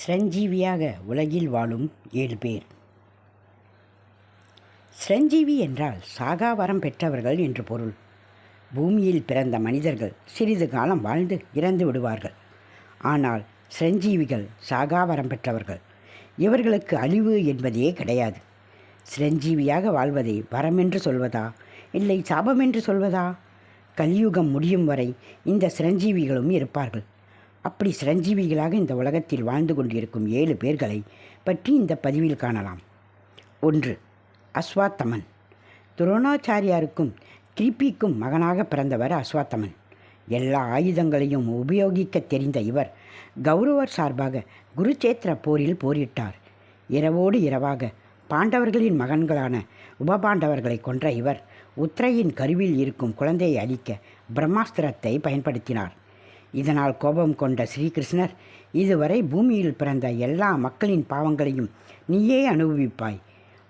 சிரஞ்சீவியாக உலகில் வாழும் ஏழு பேர். சிரஞ்சீவி என்றால் சாகாவரம் பெற்றவர்கள் என்று பொருள். பூமியில் பிறந்த மனிதர்கள் சிறிது காலம் வாழ்ந்து இறந்து விடுவார்கள். ஆனால் சிரஞ்சீவிகள் சாகா வரம் பெற்றவர்கள். இவர்களுக்கு அழிவு என்பதே கிடையாது. சிரஞ்சீவியாக வாழ்வதை வரம் என்று சொல்வதா? இல்லை சாபம் என்று சொல்வதா? கலியுகம் முடியும் வரை இந்த சிரஞ்சீவிகளும் இருப்பார்கள். அப்படி சிரஞ்சீவிகளாக இந்த உலகத்தில் வாழ்ந்து கொண்டிருக்கும் ஏழு பேர்களை பற்றி இந்த பதிவில் காணலாம். ஒன்று அஸ்வாத்தமன். துரோணாச்சாரியாருக்கும் கிருப்பிக்கும் மகனாக பிறந்தவர் அஸ்வாத்தமன். எல்லா ஆயுதங்களையும் உபயோகிக்க தெரிந்த இவர் கௌரவர் சார்பாக குருச்சேத்திர போரில் போரிட்டார். இரவோடு இரவாக பாண்டவர்களின் மகன்களான உபபாண்டவர்களை கொன்ற இவர் உத்ரையின் கருவில் இருக்கும் குழந்தையை அழிக்க பிரம்மாஸ்திரத்தை பயன்படுத்தினார். இதனால் கோபம் கொண்ட ஸ்ரீகிருஷ்ணர் இதுவரை பூமியில் பிறந்த எல்லா மக்களின் பாவங்களையும் நீயே அனுபவிப்பாய்.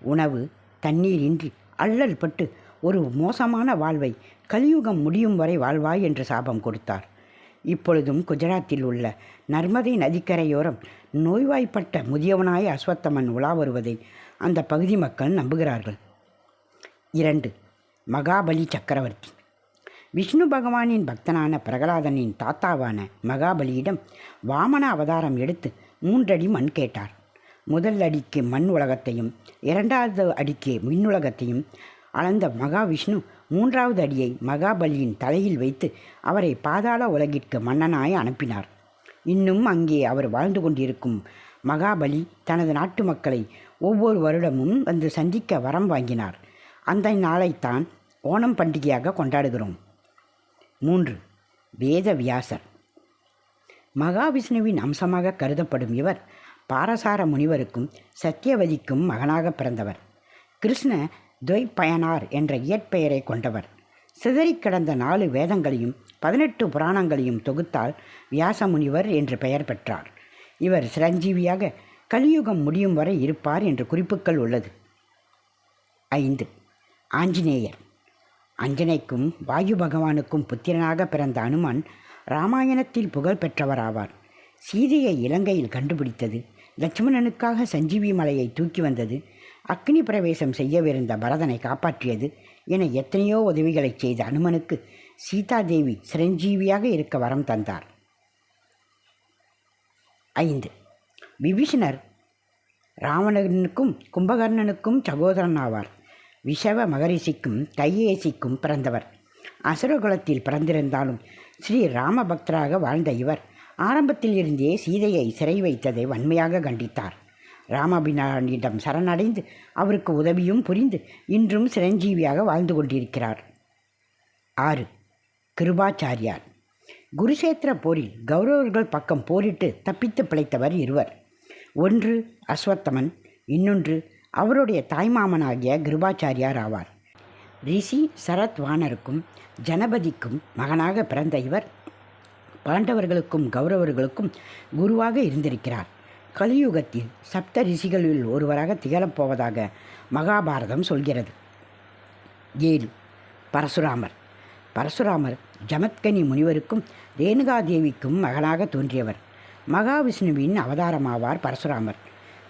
உணவு தண்ணீர் இன்றி அல்லல் பட்டு ஒரு மோசமான வாழ்வை கலியுகம் முடியும் வரை வாழ்வாய் என்று சாபம் கொடுத்தார். இப்பொழுதும் குஜராத்தில் உள்ள நர்மதை நதிக்கரையோரம் நோய்வாய்ப்பட்ட முதியவனாய் அஸ்வத்தமன் உலா வருவதை அந்த பகுதி மக்கள் நம்புகிறார்கள். இரண்டு மகாபலி சக்கரவர்த்தி. விஷ்ணு பகவானின் பக்தனான பிரகலாதனின் தாத்தாவான மகாபலியிடம் வாமன அவதாரம் எடுத்து மூன்றடி மண் கேட்டார். முதல் அடிக்கு மண் உலகத்தையும் இரண்டாவது அடிக்கு மின்னுலகத்தையும் அளந்த மகாவிஷ்ணு மூன்றாவது அடியை மகாபலியின் தலையில் வைத்து அவரை பாதாள உலகிற்கு மன்னனாய் அனுப்பினார். இன்னும் அங்கே அவர் வாழ்ந்து கொண்டிருக்கும் மகாபலி தனது நாட்டு மக்களை ஒவ்வொரு வருடமும் வந்து சந்திக்க வரம் வாங்கினார். அந்த நாளைத்தான் ஓணம் பண்டிகையாக கொண்டாடுகிறோம். மூன்று. வேத வியாசர் மகாவிஷ்ணுவின் அம்சமாக கருதப்படும் இவர் பாரசார முனிவருக்கும் சத்தியவதிக்கும் மகனாக பிறந்தவர். கிருஷ்ண துவைப்பயனார் என்ற இயற்பெயரை கொண்டவர். சிதறிக் கிடந்த நாலு வேதங்களையும் பதினெட்டு புராணங்களையும் தொகுத்தால் வியாச முனிவர் என்று பெயர் பெற்றார். இவர் சிரஞ்சீவியாக கலியுகம் முடியும் வரை இருப்பார் என்று குறிப்புகள் உள்ளது. ஐந்து. ஆஞ்சநேயர். அஞ்சனைக்கும் வாயு பகவானுக்கும் புத்திரனாக பிறந்த அனுமன் ராமாயணத்தில் புகழ் பெற்றவராவார். சீதையை இலங்கையில் கண்டுபிடித்தது. லட்சுமணனுக்காக சஞ்சீவி மலையை தூக்கி வந்தது. அக்னி பிரவேசம் செய்யவிருந்த பரதனை காப்பாற்றியது என எத்தனையோ உதவிகளை செய்த அனுமனுக்கு சீதாதேவி சிரஞ்சீவியாக இருக்க வரம் தந்தார். ஐந்து. விபீஷணர் ராவணனுக்கும் கும்பகர்ணனுக்கும் சகோதரன் ஆவார். விஷவ மகரிஷிக்கும் கையேசிக்கும் பிறந்தவர். அசுரகுலத்தில் பிறந்திருந்தாலும் ஸ்ரீ ராமபக்தராக வாழ்ந்த இவர் ஆரம்பத்தில் இருந்தே சீதையை சிறை வைத்ததை வன்மையாக கண்டித்தார். ராமபினானிடம் சரணடைந்து அவருக்கு உதவியும் புரிந்து இன்றும் சிரஞ்சீவியாக வாழ்ந்து கொண்டிருக்கிறார். ஆறு. கிருபாச்சாரியார். குருஷேத்திர போரில் கௌரவர்கள் பக்கம் போரிட்டு தப்பித்து பிழைத்தவர் இருவர். ஒன்று அஸ்வத்தமன் இன்னொன்று அவருடைய தாய்மாமனாகிய கிருபாச்சாரியார் ஆவார். ரிஷி சரத்வானருக்கும் ஜனபதிக்கும் மகனாக பிறந்த இவர் பாண்டவர்களுக்கும் கௌரவர்களுக்கும் குருவாக இருந்திருக்கிறார். கலியுகத்தில் சப்த ரிஷிகளில் ஒருவராக திகழப்போவதாக மகாபாரதம் சொல்கிறது. ஏழு பரசுராமர். பரசுராமர் ஜமத்கனி முனிவருக்கும் ரேணுகாதேவிக்கும் மகனாக தோன்றியவர். மகாவிஷ்ணுவின் அவதாரமாவார் பரசுராமர்.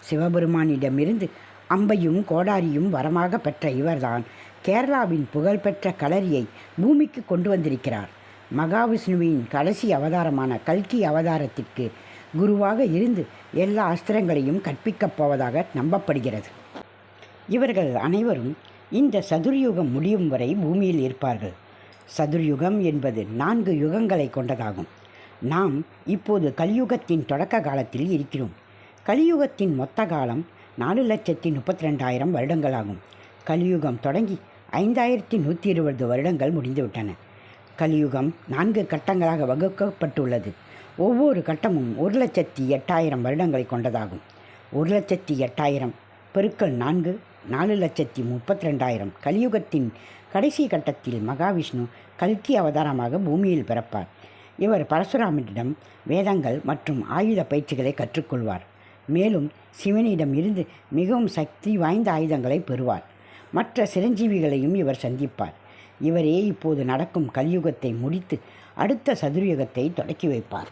சிவபெருமானிடமிருந்து அம்பையும் கோடாரியும் வரமாக பெற்ற இவர்தான். கேரளாவின் புகழ்பெற்ற களரியை பூமிக்கு கொண்டு வந்திருக்கிறார். மகாவிஷ்ணுவின் கடைசி அவதாரமான கல்கி அவதாரத்திற்கு குருவாக இருந்து எல்லா அஸ்திரங்களையும் கற்பிக்கப் போவதாக நம்பப்படுகிறது. இவர்கள் அனைவரும் இந்த சதுர்யுகம் முடியும் வரை பூமியில் இருப்பார்கள். சதுர்யுகம் என்பது நான்கு யுகங்களை கொண்டதாகும். நாம் இப்போது கலியுகத்தின் தொடக்க காலத்தில் இருக்கிறோம். கலியுகத்தின் மொத்த காலம் நாலு லட்சத்தி முப்பத்தி ரெண்டாயிரம் வருடங்களாகும். கலியுகம் தொடங்கி ஐந்தாயிரத்தி நூற்றி இருபது வருடங்கள் முடிந்துவிட்டன. கலியுகம் நான்கு கட்டங்களாக வகுக்கப்பட்டுள்ளது. ஒவ்வொரு கட்டமும் ஒரு லட்சத்தி எட்டாயிரம் வருடங்களை கொண்டதாகும். ஒரு லட்சத்தி எட்டாயிரம் பெருக்கல் நான்கு நாலு லட்சத்தி முப்பத்தி ரெண்டாயிரம் கலியுகத்தின் கடைசி கட்டத்தில் மகாவிஷ்ணு கல்கி அவதாரமாக பூமியில் பிறப்பார். இவர் பரசுராமனிடம் வேதங்கள் மற்றும் ஆயுத பயிற்சிகளை கற்றுக்கொள்வார். மேலும் சிவனிடம் இருந்து மிகவும் சக்தி வாய்ந்த ஆயுதங்களை பெறுவார் மற்ற சிரஞ்சீவிகளையும் இவர் சந்திப்பார். இவரே இப்போது நடக்கும் கலியுகத்தை முடித்து அடுத்த சதுர்யுகத்தை தொடக்கி வைப்பார்.